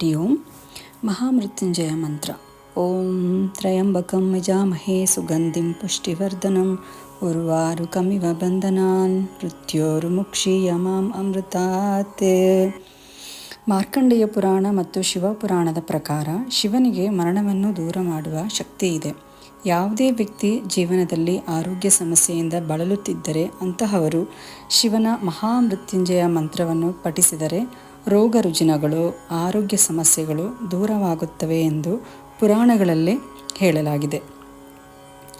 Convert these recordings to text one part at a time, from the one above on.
ಹರಿ ಓಂ ಮಹಾಮೃತ್ಯುಂಜಯ ಮಂತ್ರ ಓಂ ತ್ರಯಂಬಕಂ ಯಜಾಮಹೇ ಸುಗಂಧಿಂ ಪುಷ್ಟಿವರ್ಧನಂ ಉರ್ವಾರುಕಮಿವ ಬಂಧನಾನ್ ಮೃತ್ಯೋರ್ಮುಕ್ಷೀಯಮಾಂ ಅಮೃತಾತ್ ಮಾರ್ಕಂಡೇಯ ಪುರಾಣ ಮತ್ತು ಶಿವಪುರಾಣದ ಪ್ರಕಾರ ಶಿವನಿಗೆ ಮರಣವನ್ನು ದೂರ ಮಾಡುವ ಶಕ್ತಿ ಇದೆ. ಯಾವುದೇ ವ್ಯಕ್ತಿ ಜೀವನದಲ್ಲಿ ಆರೋಗ್ಯ ಸಮಸ್ಯೆಯಿಂದ ಬಳಲುತ್ತಿದ್ದರೆ ಅಂತಹವರು ಶಿವನ ಮಹಾಮೃತ್ಯುಂಜಯ ಮಂತ್ರವನ್ನು ಪಠಿಸಿದರೆ ರೋಗ ರುಜಿನಗಳು ಆರೋಗ್ಯ ಸಮಸ್ಯೆಗಳು ದೂರವಾಗುತ್ತವೆ ಎಂದು ಪುರಾಣಗಳಲ್ಲಿ ಹೇಳಲಾಗಿದೆ.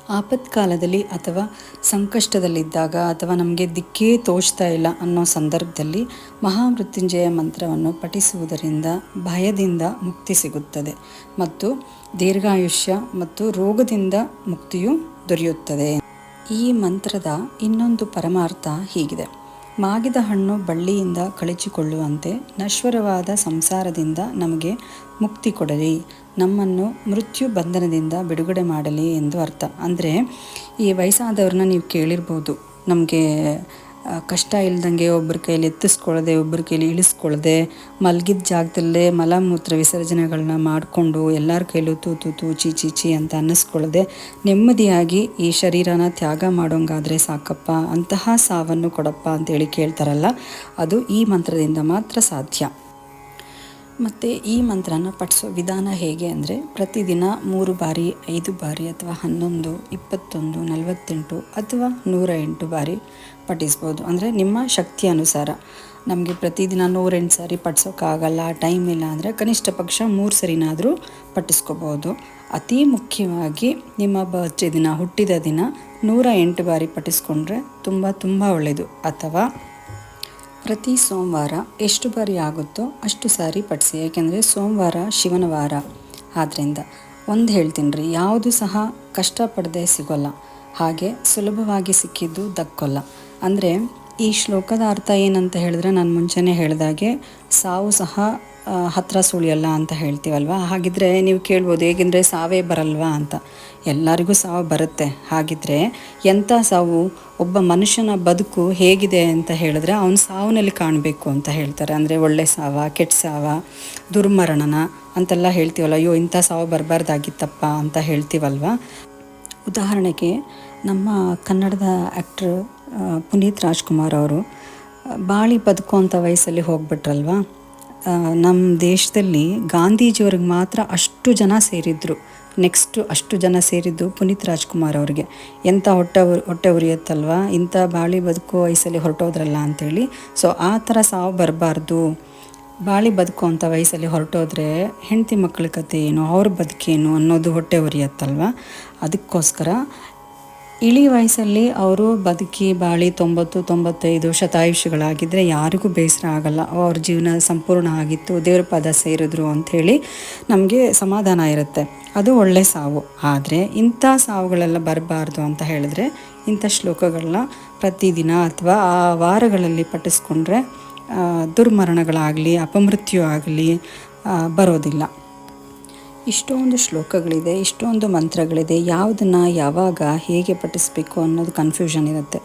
ಆಪತ್ಕಾಲದಲ್ಲಿ ಅಥವಾ ಸಂಕಷ್ಟದಲ್ಲಿದ್ದಾಗ ಅಥವಾ ನಮಗೆ ದಿಕ್ಕೇ ತೋಚ್ತಾ ಇಲ್ಲ ಅನ್ನೋ ಸಂದರ್ಭದಲ್ಲಿ ಮಹಾಮೃತ್ಯುಂಜಯ ಮಂತ್ರವನ್ನು ಪಠಿಸುವುದರಿಂದ ಭಯದಿಂದ ಮುಕ್ತಿ ಸಿಗುತ್ತದೆ ಮತ್ತು ದೀರ್ಘಾಯುಷ್ಯ ಮತ್ತು ರೋಗದಿಂದ ಮುಕ್ತಿಯು ದೊರೆಯುತ್ತದೆ. ಈ ಮಂತ್ರದ ಇನ್ನೊಂದು ಪರಮಾರ್ಥ ಹೀಗಿದೆ. ಮಾಗಿದ ಹಣ್ಣು ಬಳ್ಳಿಯಿಂದ ಕಳಚಿಕೊಳ್ಳುವಂತೆ ನಶ್ವರವಾದ ಸಂಸಾರದಿಂದ ನಮಗೆ ಮುಕ್ತಿ ಕೊಡಲಿ. ನಮ್ಮನ್ನು ಮೃತ್ಯು ಬಂಧನದಿಂದ ಬಿಡುಗಡೆ ಮಾಡಲಿ ಎಂದು ಅರ್ಥ. ಅಂದರೆ ಈ ವಯಸ್ಸಾದವ್ರನ್ನ ನೀವು ಕೇಳಿರ್ಬೋದು. ನಮಗೆ ಕಷ್ಟ ಇಲ್ದಂಗೆ ಒಬ್ಬರ ಕೈಲಿ ಎತ್ತಿಸ್ಕೊಳ್ಳದೆ, ಒಬ್ಬರ ಕೈಲಿ ಇಳಿಸ್ಕೊಳ್ಳದೆ, ಮಲಗಿದ ಜಾಗದಲ್ಲೇ ಮಲಮೂತ್ರ ವಿಸರ್ಜನೆಗಳನ್ನ ಮಾಡಿಕೊಂಡು ಎಲ್ಲರ ಕೈಲೂ ತೂ ತೂ ತೂ, ಚಿ ಚಿ ಚಿ ಅಂತ ಅನ್ನಿಸ್ಕೊಳ್ಳದೆ ನೆಮ್ಮದಿಯಾಗಿ ಈ ಶರೀರನ ತ್ಯಾಗ ಮಾಡೋಂಗಾದರೆ ಸಾಕಪ್ಪ, ಅಂತಹ ಸಾವನ್ನು ಕೊಡಪ್ಪ ಅಂತೇಳಿ ಕೇಳ್ತಾರಲ್ಲ, ಅದು ಈ ಮಂತ್ರದಿಂದ ಮಾತ್ರ ಸಾಧ್ಯ. ಮತ್ತು ಈ ಮಂತ್ರನ ಪಠಿಸೋ ವಿಧಾನ ಹೇಗೆ ಅಂದರೆ ಪ್ರತಿದಿನ ಮೂರು ಬಾರಿ ಐದು ಬಾರಿ ಅಥವಾ ಹನ್ನೊಂದು, ಇಪ್ಪತ್ತೊಂದು, ನಲವತ್ತೆಂಟು ಅಥವಾ ನೂರ ಎಂಟು ಬಾರಿ ಪಠಿಸ್ಬೋದು. ಅಂದರೆ ನಿಮ್ಮ ಶಕ್ತಿ ಅನುಸಾರ. ನಮಗೆ ಪ್ರತಿದಿನ ನೂರೆಂಟು ಸಾರಿ ಪಠಿಸೋಕ್ಕಾಗಲ್ಲ ಟೈಮ್ ಇಲ್ಲ ಅಂದರೆ ಕನಿಷ್ಠ ಪಕ್ಷ ಮೂರು ಸರಿನಾದರೂ ಪಠಿಸ್ಕೋಬೋದು. ಅತಿ ಮುಖ್ಯವಾಗಿ ನಿಮ್ಮ ಬರ್ತ್ಡೇ ದಿನ, ಹುಟ್ಟಿದ ದಿನ ನೂರ ಎಂಟು ಬಾರಿ ಪಠಿಸ್ಕೊಂಡ್ರೆ ತುಂಬ ತುಂಬ ಒಳ್ಳೆಯದು ಅಥವಾ ಪ್ರತಿ ಸೋಮವಾರ ಎಷ್ಟು ಬಾರಿ ಆಗುತ್ತೋ ಅಷ್ಟು ಸಾರಿ ಪಡಿಸಿ ಏಕೆಂದರೆ ಸೋಮವಾರ ಶಿವನ ವಾರ. ಆದ್ದರಿಂದ ಒಂದು ಹೇಳ್ತೀನಿ ರೀ, ಯಾವುದು ಸಹ ಕಷ್ಟಪಡದೆ ಸಿಗೋಲ್ಲ. ಹಾಗೆ ಸುಲಭವಾಗಿ ಸಿಕ್ಕಿದ್ದು ದಕ್ಕೋಲ್ಲ. ಅಂದರೆ ಈ ಶ್ಲೋಕದ ಅರ್ಥ ಏನಂತ ಹೇಳಿದ್ರೆ ನಾನು ಮುಂಚೆನೇ ಹೇಳಿದಾಗೆ ಸಾವು ಸಹ ಹತ್ತಿರ ಸುಳಿಯಲ್ಲ ಅಂತ ಹೇಳ್ತೀವಲ್ವ? ಹಾಗಿದ್ರೆ ನೀವು ಕೇಳ್ಬೋದು, ಹೇಗೆಂದರೆ ಸಾವೇ ಬರಲ್ವಾ ಅಂತ. ಎಲ್ಲರಿಗೂ ಸಾವು ಬರುತ್ತೆ. ಹಾಗಿದ್ರೆ ಎಂಥ ಸಾವು? ಒಬ್ಬ ಮನುಷ್ಯನ ಬದುಕು ಹೇಗಿದೆ ಅಂತ ಹೇಳಿದ್ರೆ ಅವನ ಸಾವಿನಲ್ಲಿ ಕಾಣಬೇಕು ಅಂತ ಹೇಳ್ತಾರೆ. ಅಂದರೆ ಒಳ್ಳೆ ಸಾವ, ಕೆಟ್ಟ ಸಾವ, ದುರ್ಮರಣನ ಅಂತೆಲ್ಲ ಹೇಳ್ತೀವಲ್ಲ, ಅಯ್ಯೋ, ಇಂಥ ಸಾವು ಬರಬಾರ್ದಾಗಿತ್ತಪ್ಪ ಅಂತ ಹೇಳ್ತೀವಲ್ವ? ಉದಾಹರಣೆಗೆ ನಮ್ಮ ಕನ್ನಡದ ಆ್ಯಕ್ಟ್ರ್ ಪುನೀತ್ ರಾಜ್ಕುಮಾರ್ ಅವರು ಬಾಳಿ ಬದುಕುವಂಥ ವಯಸ್ಸಲ್ಲಿ ಹೋಗ್ಬಿಟ್ರಲ್ವ? ನಮ್ಮ ದೇಶದಲ್ಲಿ ಗಾಂಧೀಜಿಯವ್ರಿಗೆ ಮಾತ್ರ ಅಷ್ಟು ಜನ ಸೇರಿದ್ರು. ನೆಕ್ಸ್ಟ್ ಅಷ್ಟು ಜನ ಸೇರಿದ್ದು ಪುನೀತ್ ರಾಜ್ಕುಮಾರ್ ಅವರಿಗೆ. ಎಂಥ ಹೊಟ್ಟೆ ಹೊಟ್ಟೆ ಉರಿಯುತ್ತಲ್ವ? ಇಂಥ ಬಾಳಿ ಬದುಕು ವಯಸ್ಸಲ್ಲಿ ಹೊರಟೋದ್ರಲ್ಲ ಅಂಥೇಳಿ ಸೊ ಆ ಥರ ಸಾವು ಬರಬಾರ್ದು. ಬಾಳಿ ಬದುಕು ಅಂತ ವಯಸ್ಸಲ್ಲಿ ಹೊರಟೋದ್ರೆ ಹೆಂಡತಿ ಮಕ್ಕಳ ಕತೆ ಏನು, ಅವ್ರ ಬದುಕೇನು ಅನ್ನೋದು ಹೊಟ್ಟೆ ಉರಿಯತ್ತಲ್ವ? ಅದಕ್ಕೋಸ್ಕರ ಇಳಿ ವಯಸ್ಸಲ್ಲಿ ಅವರು ಬದುಕಿ ಬಾಳಿ ತೊಂಬತ್ತು, ತೊಂಬತ್ತೈದು ಶತಾಯುಷಿಗಳಾಗಿದ್ದರೆ ಯಾರಿಗೂ ಬೇಸರ ಆಗಲ್ಲ. ಅವ್ರ ಜೀವನ ಸಂಪೂರ್ಣ ಆಗಿತ್ತು. ದೇವ್ರ ಪದ ಸೇರಿದ್ರು ಅಂಥೇಳಿ ನಮಗೆ ಸಮಾಧಾನ ಇರುತ್ತೆ. ಅದು ಒಳ್ಳೆ ಸಾವು. ಆದರೆ ಇಂಥ ಸಾವುಗಳೆಲ್ಲ ಬರಬಾರ್ದು ಅಂತ ಹೇಳಿದ್ರೆ ಇಂಥ ಶ್ಲೋಕಗಳನ್ನ ಪ್ರತಿದಿನ ಅಥವಾ ಆ ವಾರಗಳಲ್ಲಿ ಪಠಿಸ್ಕೊಂಡ್ರೆ ದುರ್ಮರಣಗಳಾಗಲಿ, ಅಪಮೃತ್ಯು ಆಗಲಿ ಬರೋದಿಲ್ಲ. ಇಷ್ಟೊಂದು ಶ್ಲೋಕಗಳಿದೆ, ಇಷ್ಟೊಂದು ಮಂತ್ರಗಳಿದೆ, ಯಾವುದನ್ನು ಯಾವಾಗ ಹೇಗೆ ಪಠಿಸ್ಬೇಕು ಅನ್ನೋದು ಕನ್ಫ್ಯೂಷನ್ ಇರುತ್ತೆ.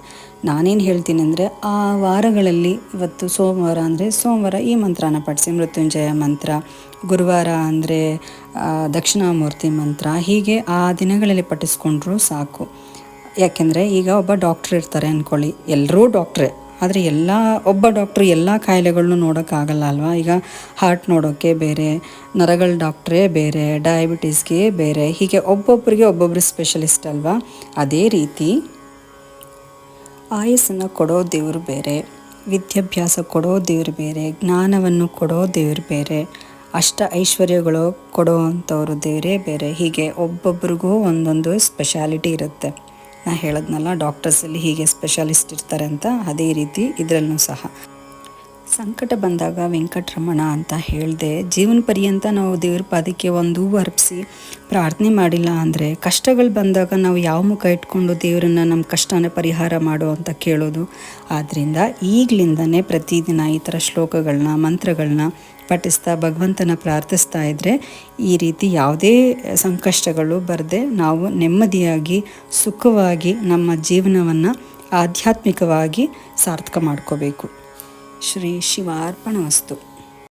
ನಾನೇನು ಹೇಳ್ತೀನಿ ಅಂದರೆ, ಆ ವಾರಗಳಲ್ಲಿ ಇವತ್ತು ಸೋಮವಾರ ಅಂದರೆ ಸೋಮವಾರ ಈ ಮಂತ್ರನ ಪಠಿಸಿ. ಮೃತ್ಯುಂಜಯ ಮಂತ್ರ, ಗುರುವಾರ ಅಂದರೆ ದಕ್ಷಿಣಾಮೂರ್ತಿ ಮಂತ್ರ, ಹೀಗೆ ಆ ದಿನಗಳಲ್ಲಿ ಪಠಿಸ್ಕೊಂಡ್ರೂ ಸಾಕು. ಯಾಕೆಂದರೆ ಈಗ ಒಬ್ಬ ಡಾಕ್ಟ್ರ್ ಇರ್ತಾರೆ ಅಂದ್ಕೊಳ್ಳಿ ಎಲ್ಲರೂ ಡಾಕ್ಟ್ರೇ ಆದರೆ ಎಲ್ಲ, ಒಬ್ಬ ಡಾಕ್ಟ್ರು ಎಲ್ಲ ಕಾಯಿಲೆಗಳನ್ನೂ ನೋಡೋಕ್ಕಾಗಲ್ಲ ಅಲ್ವಾ ಈಗ ಹಾರ್ಟ್ ನೋಡೋಕ್ಕೆ ಬೇರೆ, ನರಗಳ ಡಾಕ್ಟ್ರೇ ಬೇರೆ ಡಯಾಬಿಟೀಸ್ಗೆ ಬೇರೆ, ಹೀಗೆ ಒಬ್ಬೊಬ್ಬರಿಗೆ ಒಬ್ಬೊಬ್ಬರು ಸ್ಪೆಷಲಿಸ್ಟ್ ಅಲ್ವಾ? ಅದೇ ರೀತಿ ಆಯಸ್ಸನ್ನು ಕೊಡೋ ದೇವರು ಬೇರೆ, ವಿದ್ಯಾಭ್ಯಾಸ ಕೊಡೋ ದೇವರು ಬೇರೆ, ಜ್ಞಾನವನ್ನು ಕೊಡೋ ದೇವರು ಬೇರೆ, ಅಷ್ಟ ಐಶ್ವರ್ಯಗಳು ಕೊಡೋ ಅಂಥವ್ರು ದೇವರೇ ಬೇರೆ, ಹೀಗೆ ಒಬ್ಬೊಬ್ರಿಗೂ ಒಂದೊಂದು ಸ್ಪೆಷಾಲಿಟಿ ಇರುತ್ತೆ. ನಾ ಹೇಳದ್ನಲ್ಲ ಡಾಕ್ಟರ್ಸಲ್ಲಿ ಹೀಗೆ ಸ್ಪೆಷಲಿಸ್ಟ್ ಇರ್ತಾರೆ ಅಂತ ಅದೇ ರೀತಿ ಇದರಲ್ಲೂ ಸಹ. ಸಂಕಟ ಬಂದಾಗ ವೆಂಕಟರಮಣ ಅಂತ ಹೇಳಿದೆ, ಜೀವನ ಪರ್ಯಂತ ನಾವು ದೇವ್ರ ಪಾದಕ್ಕೆ ಒಂದು ಅರ್ಪಿಸಿ ಪ್ರಾರ್ಥನೆ ಮಾಡಿಲ್ಲ ಅಂದರೆ ಕಷ್ಟಗಳು ಬಂದಾಗ ನಾವು ಯಾವ ಮುಖ ಇಟ್ಕೊಂಡು ದೇವರನ್ನು ನಮ್ಮ ಕಷ್ಟನ ಪರಿಹಾರ ಮಾಡೋ ಅಂತ ಕೇಳೋದು. ಆದ್ದರಿಂದ ಈಗಲಿಂದನೇ ಪ್ರತಿದಿನ ಈ ಥರ ಶ್ಲೋಕಗಳನ್ನ, ಮಂತ್ರಗಳನ್ನ ಪಠಿಸ್ತಾ, ಭಗವಂತನ ಪ್ರಾರ್ಥಿಸ್ತಾ ಇದ್ದರೆ ಈ ರೀತಿ ಯಾವುದೇ ಸಂಕಷ್ಟಗಳು ಬರದೆ ನಾವು ನೆಮ್ಮದಿಯಾಗಿ, ಸುಖವಾಗಿ ನಮ್ಮ ಜೀವನವನ್ನು ಆಧ್ಯಾತ್ಮಿಕವಾಗಿ ಸಾರ್ಥಕ ಮಾಡ್ಕೋಬೇಕು. श्री शिवार्पण असतो.